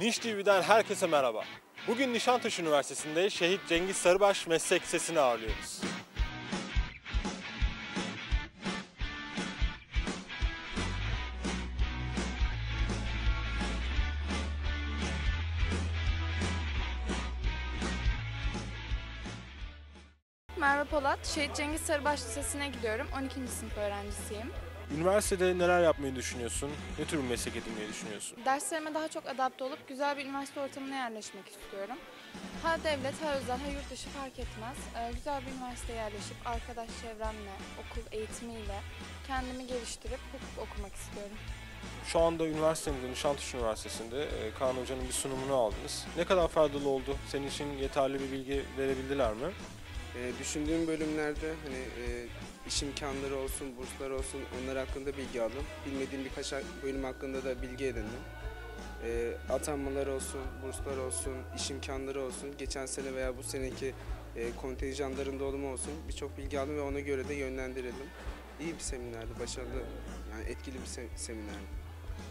Niş TV'den herkese merhaba. Bugün Nişantaşı Üniversitesi'nde Şehit Cengiz Sarıbaş Meslek Lisesi'ni ağırlıyoruz. Merve Polat, Şehit Cengiz Sarıbaş Lisesi'ne gidiyorum. 12. sınıf öğrencisiyim. Üniversitede neler yapmayı düşünüyorsun? Ne tür bir meslek edinmeyi düşünüyorsun? Derslerime daha çok adapte olup güzel bir üniversite ortamına yerleşmek istiyorum. Ha devlet, ha özel, ha yurt dışı fark etmez. Ee, güzel bir üniversiteye yerleşip arkadaş çevremle, okul eğitimiyle kendimi geliştirip hukuk okumak istiyorum. Şu anda üniversitemizde, Nişantaşı Üniversitesi'nde e, Kaan Hoca'nın bir sunumunu aldınız. Ne kadar faydalı oldu? Senin için yeterli bir bilgi verebildiler mi? E, düşündüğüm bölümlerde hani e, iş imkanları olsun, burslar olsun onlar hakkında bilgi aldım. Bilmediğim birkaç bölüm hakkında da bilgi edindim. E, atanmalar olsun, burslar olsun, iş imkanları olsun, geçen sene veya bu seneki e, kontenjanların dolumu olsun birçok bilgi aldım ve ona göre de yönlendirildim. İyi bir seminerdi, başarılı, yani etkili bir se- seminerdi.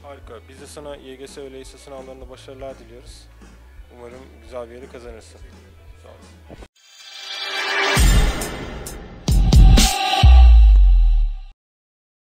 Harika. Biz de sana YGS ve LYS sınavlarında başarılar diliyoruz. Umarım güzel bir yeri kazanırsın. Sağ ol.